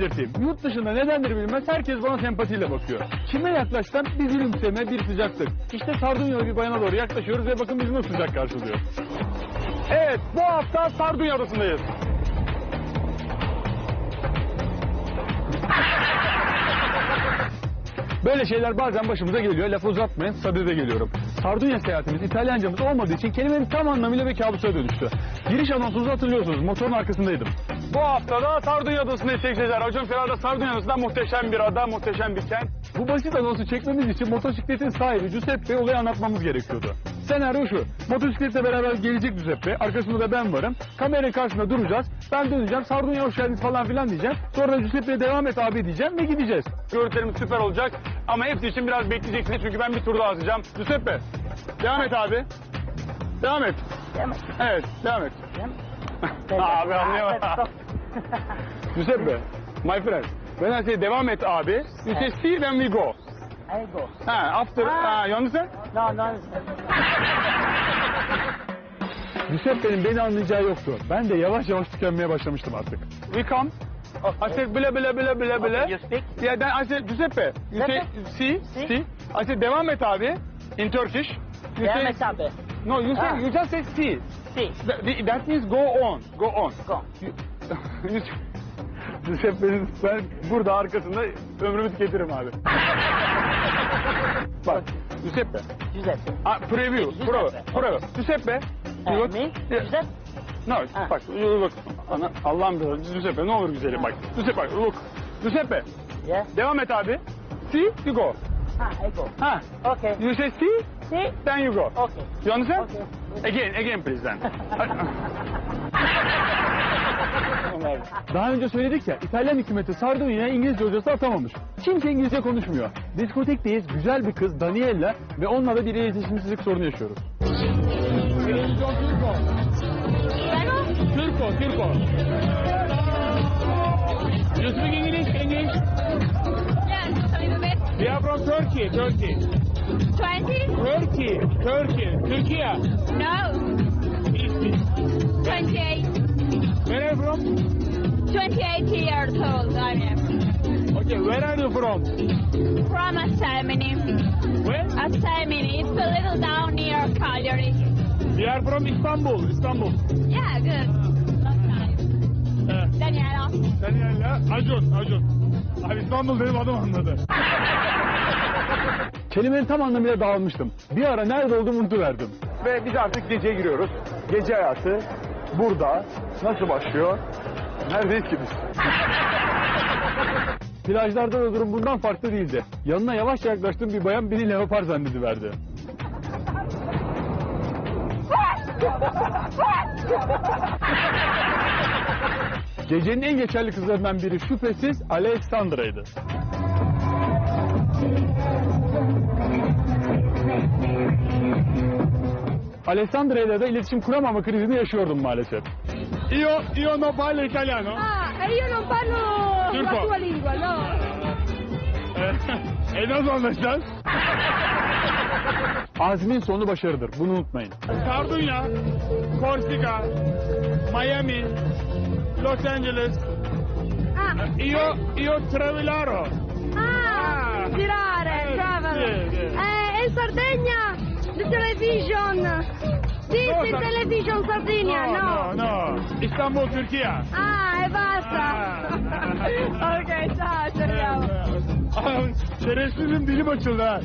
belirteyim. Yurt dışında nedendir bilinmez herkes bana sempatiyle bakıyor. Kime yaklaşsam bir gülümseme, bir sıcaklık. İşte Sardunyalı bir bayana doğru yaklaşıyoruz ve bakın bizi nasıl sıcak karşılıyor. Evet, bu hafta Sardunya adasındayız. Böyle şeyler bazen başımıza geliyor. Lafı uzatmayın, sadede geliyorum. Sardunya seyahatimiz İtalyancamız olmadığı için kelimenin tam anlamıyla bir kabusa dönüştü. Giriş anonsumuzu hatırlıyorsunuz. Motorun arkasındaydım. Bu hafta da Sardunya sevgili seyirciler. Hocam Ferada Sardunya Adası'nda muhteşem bir ada, muhteşem bir kent. Bu basit anonsu çekmemiz için motosikletin sahibi Giuseppe olayı anlatmamız gerekiyordu. Senaryo şu. Motosikletle beraber gelecek Giuseppe. Arkasında da ben varım. Kameranın karşısında duracağız. Ben döneceğim. Sardunya hoş geldiniz falan filan diyeceğim. Sonra Giuseppe'ye devam et abi diyeceğim ve gideceğiz. Görüntülerimiz süper olacak. Ama hepsi için biraz bekleyeceksiniz çünkü ben bir tur daha atacağım. Giuseppe devam et abi. Devam et. Devam et. Evet devam et. Abi anlayamadım. Giuseppe, my friend. When I say devam et abi, you say see then we go. I go. Ha, after, Ah. ha, you understand? No, no. Giuseppe'nin beni anlayacağı yoktu. Ben de yavaş yavaş tükenmeye başlamıştım artık. We come. I said bile bile bile bile bile. Okay, you speak? Yeah, then I said Giuseppe, you say see, See? see. I said devam et abi in Turkish. You Devam say, et abi. No, you say, you just say see. See. That, that means go on, go on. Go. Giuseppe'nin ben burada arkasında ömrümü tüketirim abi. Bak, Giuseppe. Giuseppe. Ah, preview, Giuseppe. prova, prova. Giuseppe. Me? Yeah. Giuseppe? No, Ah. bak, look. Allah'ım bilir. Giuseppe ne olur güzelim bak. Giuseppe bak, look. Giuseppe, Yeah. devam et abi. See, you go. Ah, I go. Ha, Okay. you say see, See? then you go. Okay. You understand? Okay. Again, again please then. Daha önce söyledik ya, İtalyan hükümeti Sardunya'ya İngilizce hocası atamamış. Kimse İngilizce konuşmuyor. Diskotekteyiz, güzel bir kız Daniela ve onunla da bir iletişimsizlik sorunu yaşıyoruz. Türko, Türko. You speak English, English? Yes, a little bit. We are from Turkey, Turkey. 20? Turkey, Turkey, Türkiye. No. 28. Where are you from? 28 years old I am. Okay, where are you from? From Astamini. Where? Astamini. It's a little down near Cagliari. We are from Istanbul, Istanbul. Yeah, good. Long time. Eh, Daniela. Daniela, Acun, Acun. Abi İstanbul dedim adam anladı. Kelimenin tam anlamıyla dağılmıştım. Bir ara nerede olduğumu unutuverdim. Ve biz artık geceye giriyoruz. Gece hayatı burada nasıl başlıyor? Neredeyiz ki biz? Plajlarda da durum bundan farklı değildi. Yanına yavaşça yaklaştığım bir bayan beni leopar zannediverdi. Gecenin en geçerli kızlarından biri şüphesiz Alexandra'ydı. Alessandra ile de iletişim kuramama krizini yaşıyordum maalesef. Io, io non parlo italiano. Ah, e io non parlo Turco. la tua lingua, no. e nasıl anlaşacağız? Azmin sonu başarıdır. Bunu unutmayın. Sardunya, Korsika, Miami, Los Angeles, Ah, io, io travelaro. ah, girare, Eh, travel. sì, sì. Eh, in Sardegna, television. İs Sar- television Sardinia, no, no. no. İstanbul, Türkiye. Ah, e basta. Ah. ok, ciao, ci arriviamo. Şerefsizim dilim açıldı ha.